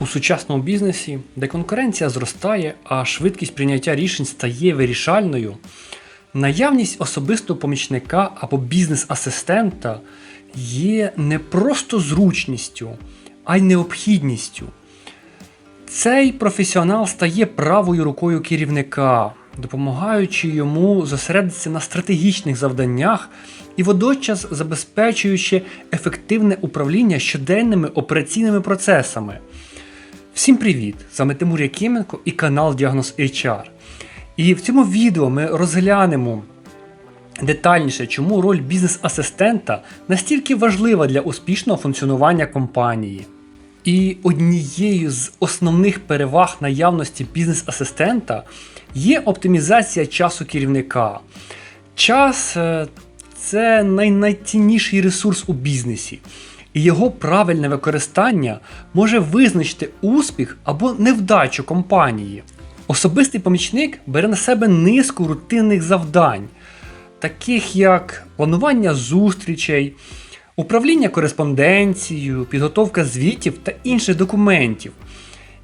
У сучасному бізнесі, де конкуренція зростає, а швидкість прийняття рішень стає вирішальною, наявність особистого помічника або бізнес-асистента є не просто зручністю, а й необхідністю. Цей професіонал стає правою рукою керівника, допомагаючи йому зосередитися на стратегічних завданнях і водночас забезпечуючи ефективне управління щоденними операційними процесами. Всім привіт! З вами Тимур Якименко і канал Діагноз HR. І в цьому відео ми розглянемо детальніше, чому роль бізнес-асистента настільки важлива для успішного функціонування компанії. І однією з основних переваг наявності бізнес-асистента є оптимізація часу керівника. Час е, це най- найцінніший ресурс у бізнесі, і його правильне використання може визначити успіх або невдачу компанії. Особистий помічник бере на себе низку рутинних завдань, таких як планування зустрічей, управління кореспонденцією, підготовка звітів та інших документів.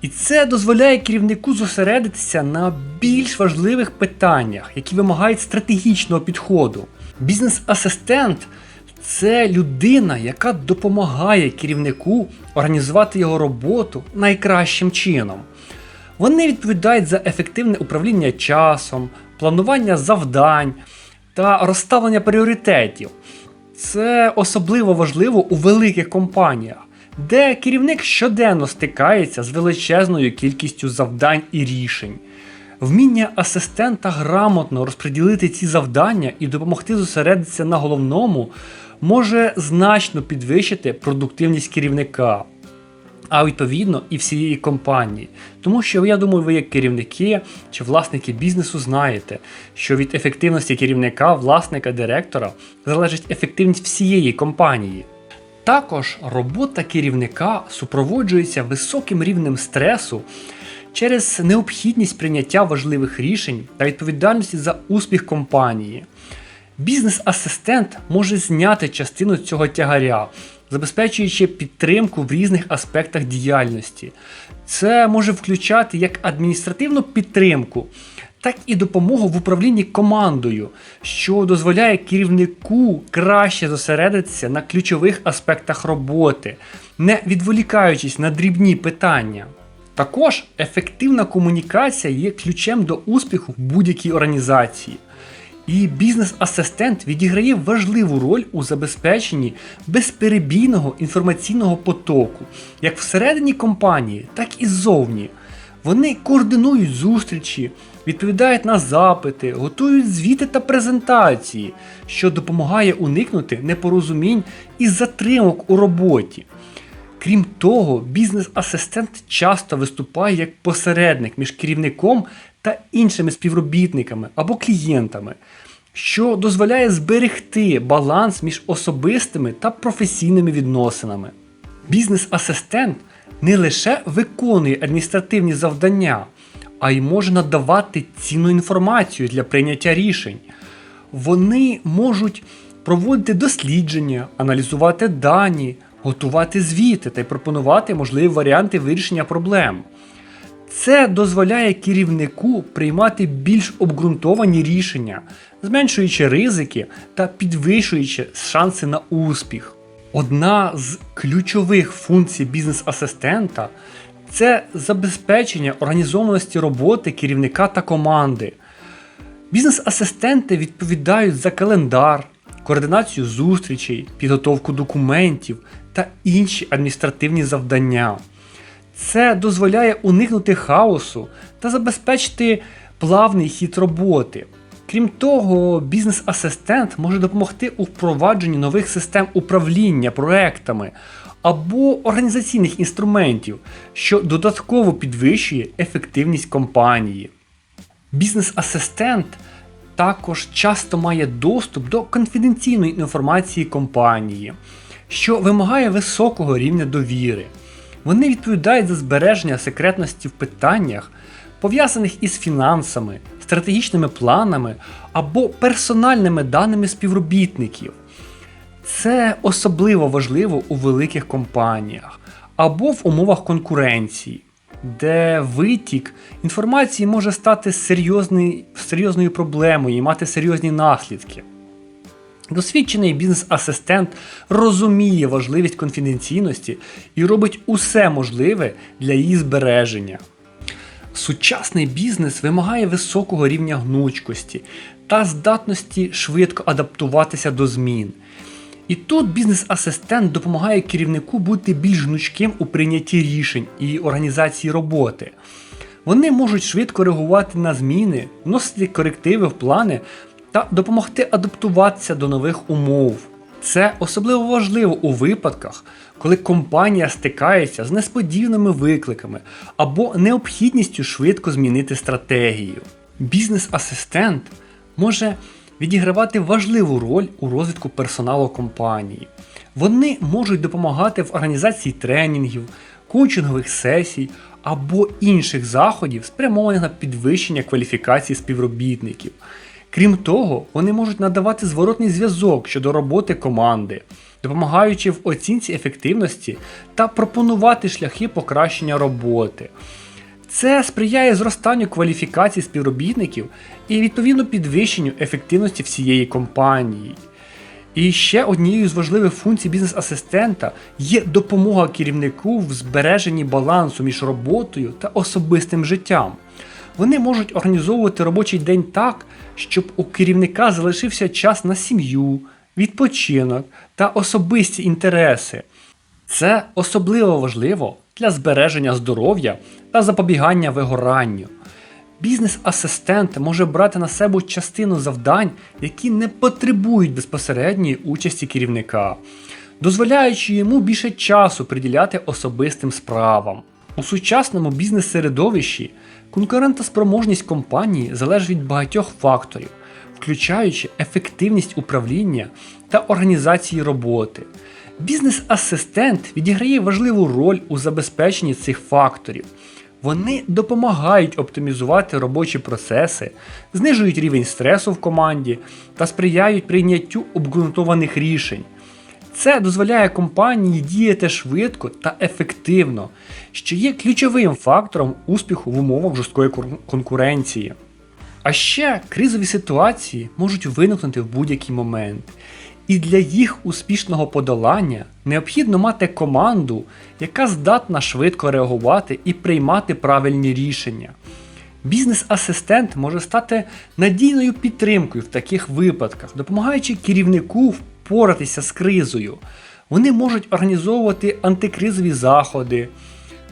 І це дозволяє керівнику зосередитися на більш важливих питаннях, які вимагають стратегічного підходу. Бізнес-асистент це людина, яка допомагає керівнику організувати його роботу найкращим чином. Вони відповідають за ефективне управління часом, планування завдань та розставлення пріоритетів. Це особливо важливо у великих компаніях, де керівник щоденно стикається з величезною кількістю завдань і рішень. Вміння асистента грамотно розподілити ці завдання і допомогти зосередитися на головному може значно підвищити продуктивність керівника, а відповідно і всієї компанії. Тому що я думаю, ви як керівники чи власники бізнесу знаєте, що від ефективності керівника, власника, директора залежить ефективність всієї компанії. Також робота керівника супроводжується високим рівнем стресу через необхідність прийняття важливих рішень та відповідальності за успіх компанії. Бізнес-асистент може зняти частину цього тягаря, забезпечуючи підтримку в різних аспектах діяльності. Це може включати як адміністративну підтримку, так і допомогу в управлінні командою, що дозволяє керівнику краще зосередитися на ключових аспектах роботи, не відволікаючись на дрібні питання. Також ефективна комунікація є ключем до успіху в будь-якій організації. І бізнес-асистент відіграє важливу роль у забезпеченні безперебійного інформаційного потоку, як всередині компанії, так і ззовні. Вони координують зустрічі, відповідають на запити, готують звіти та презентації, що допомагає уникнути непорозумінь і затримок у роботі. Крім того, бізнес-асистент часто виступає як посередник між керівником та іншими співробітниками або клієнтами, що дозволяє зберегти баланс між особистими та професійними відносинами. Бізнес-асистент не лише виконує адміністративні завдання, а й може надавати цінну інформацію для прийняття рішень. Вони можуть проводити дослідження, аналізувати дані, готувати звіти та й пропонувати можливі варіанти вирішення проблем. Це дозволяє керівнику приймати більш обґрунтовані рішення, зменшуючи ризики та підвищуючи шанси на успіх. Одна з ключових функцій бізнес-асистента це забезпечення організованості роботи керівника та команди. Бізнес-асистенти відповідають за календар, координацію зустрічей, підготовку документів та інші адміністративні завдання. Це дозволяє уникнути хаосу та забезпечити плавний хід роботи. Крім того, бізнес-асистент може допомогти у впровадженні нових систем управління проектами або організаційних інструментів, що додатково підвищує ефективність компанії. Бізнес-асистент також часто має доступ до конфіденційної інформації компанії, що вимагає високого рівня довіри. Вони відповідають за збереження секретності в питаннях, пов'язаних із фінансами, стратегічними планами або персональними даними співробітників. Це особливо важливо у великих компаніях, або в умовах конкуренції, де витік інформації може стати серйозною проблемою і мати серйозні наслідки. Досвідчений бізнес-асистент розуміє важливість конфіденційності і робить усе можливе для її збереження. Сучасний бізнес вимагає високого рівня гнучкості та здатності швидко адаптуватися до змін. І тут бізнес-асистент допомагає керівнику бути більш гнучким у прийнятті рішень і організації роботи. Вони можуть швидко реагувати на зміни, вносити корективи в плани та допомогти адаптуватися до нових умов. Це особливо важливо у випадках, коли компанія стикається з несподіваними викликами або необхідністю швидко змінити стратегію. Бізнес-асистент може відігравати важливу роль у розвитку персоналу компанії. Вони можуть допомагати в організації тренінгів, коучингових сесій або інших заходів, спрямованих на підвищення кваліфікації співробітників. Крім того, вони можуть надавати зворотний зв'язок щодо роботи команди, допомагаючи в оцінці ефективності та пропонувати шляхи покращення роботи. Це сприяє зростанню кваліфікації співробітників і відповідно підвищенню ефективності всієї компанії. І ще однією з важливих функцій бізнес-асистента є допомога керівнику в збереженні балансу між роботою та особистим життям. Вони можуть організовувати робочий день так, щоб у керівника залишився час на сім'ю, відпочинок та особисті інтереси. Це особливо важливо для збереження здоров'я та запобігання вигоранню. Бізнес-асистент може брати на себе частину завдань, які не потребують безпосередньої участі керівника, дозволяючи йому більше часу приділяти особистим справам. У сучасному бізнес-середовищі конкурентоспроможність компанії залежить від багатьох факторів, включаючи ефективність управління та організації роботи. Бізнес-асистент відіграє важливу роль у забезпеченні цих факторів. Вони допомагають оптимізувати робочі процеси, знижують рівень стресу в команді та сприяють прийняттю обґрунтованих рішень. Це дозволяє компанії діяти швидко та ефективно, що є ключовим фактором успіху в умовах жорсткої конкуренції. А ще кризові ситуації можуть виникнути в будь-який момент. І для їх успішного подолання необхідно мати команду, яка здатна швидко реагувати і приймати правильні рішення. Бізнес-асистент може стати надійною підтримкою в таких випадках, допомагаючи керівнику впоратися з кризою. Вони можуть організовувати антикризові заходи,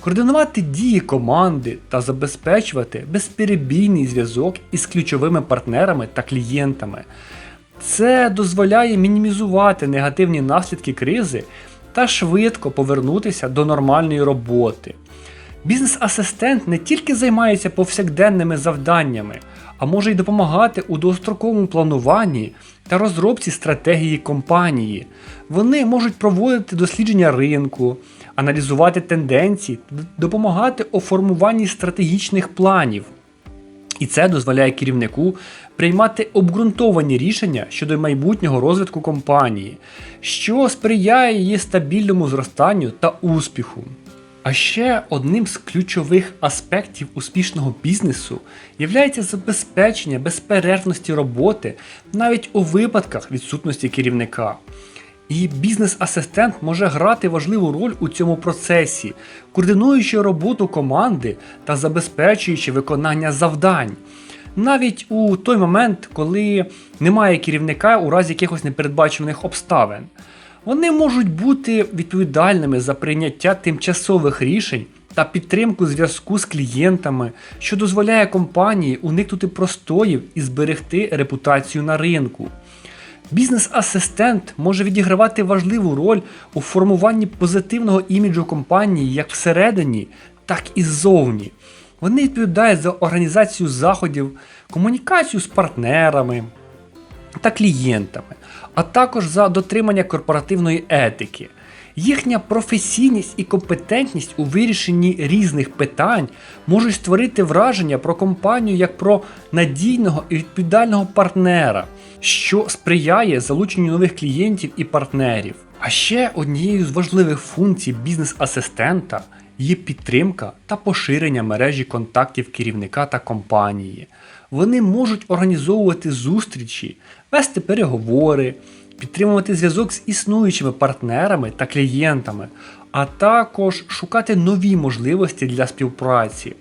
координувати дії команди та забезпечувати безперебійний зв'язок із ключовими партнерами та клієнтами. Це дозволяє мінімізувати негативні наслідки кризи та швидко повернутися до нормальної роботи. Бізнес-асистент не тільки займається повсякденними завданнями, а може й допомагати у довгостроковому плануванні та розробці стратегії компанії. Вони можуть проводити дослідження ринку, аналізувати тенденції, допомагати у формуванні стратегічних планів. І це дозволяє керівнику приймати обґрунтовані рішення щодо майбутнього розвитку компанії, що сприяє її стабільному зростанню та успіху. А ще одним з ключових аспектів успішного бізнесу є забезпечення безперервності роботи навіть у випадках відсутності керівника. І бізнес-асистент може грати важливу роль у цьому процесі, координуючи роботу команди та забезпечуючи виконання завдань. Навіть у той момент, коли немає керівника у разі якихось непередбачених обставин. Вони можуть бути відповідальними за прийняття тимчасових рішень та підтримку зв'язку з клієнтами, що дозволяє компанії уникнути простоїв і зберегти репутацію на ринку. Бізнес-асистент може відігравати важливу роль у формуванні позитивного іміджу компанії як всередині, так і ззовні. Вони відповідають за організацію заходів, комунікацію з партнерами та клієнтами, а також за дотримання корпоративної етики. Їхня професійність і компетентність у вирішенні різних питань можуть створити враження про компанію як про надійного і відповідального партнера, що сприяє залученню нових клієнтів і партнерів. А ще однією з важливих функцій бізнес-асистента є підтримка та поширення мережі контактів керівника та компанії. Вони можуть організовувати зустрічі, вести переговори, підтримувати зв'язок з існуючими партнерами та клієнтами, а також шукати нові можливості для співпраці.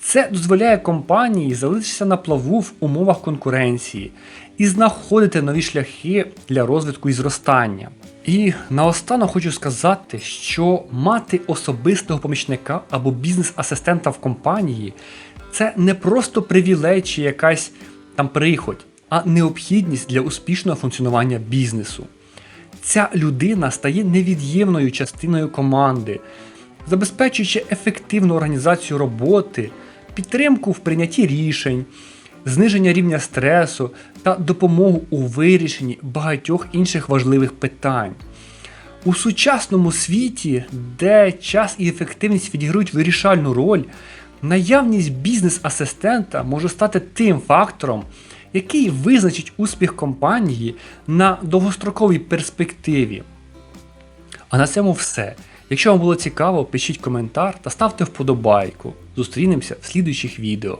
Це дозволяє компанії залишитися на плаву в умовах конкуренції і знаходити нові шляхи для розвитку і зростання. І наостанок хочу сказати, що мати особистого помічника або бізнес-асистента в компанії це не просто привілей чи якась там приходь, а необхідність для успішного функціонування бізнесу. Ця людина стає невід'ємною частиною команди, забезпечуючи ефективну організацію роботи, підтримку в прийнятті рішень, зниження рівня стресу та допомогу у вирішенні багатьох інших важливих питань. У сучасному світі, де час і ефективність відіграють вирішальну роль, наявність бізнес-асистента може стати тим фактором, який визначить успіх компанії на довгостроковій перспективі. А на цьому все. Якщо вам було цікаво, пишіть коментар та ставте вподобайку. Зустрінемося в слідуючих відео.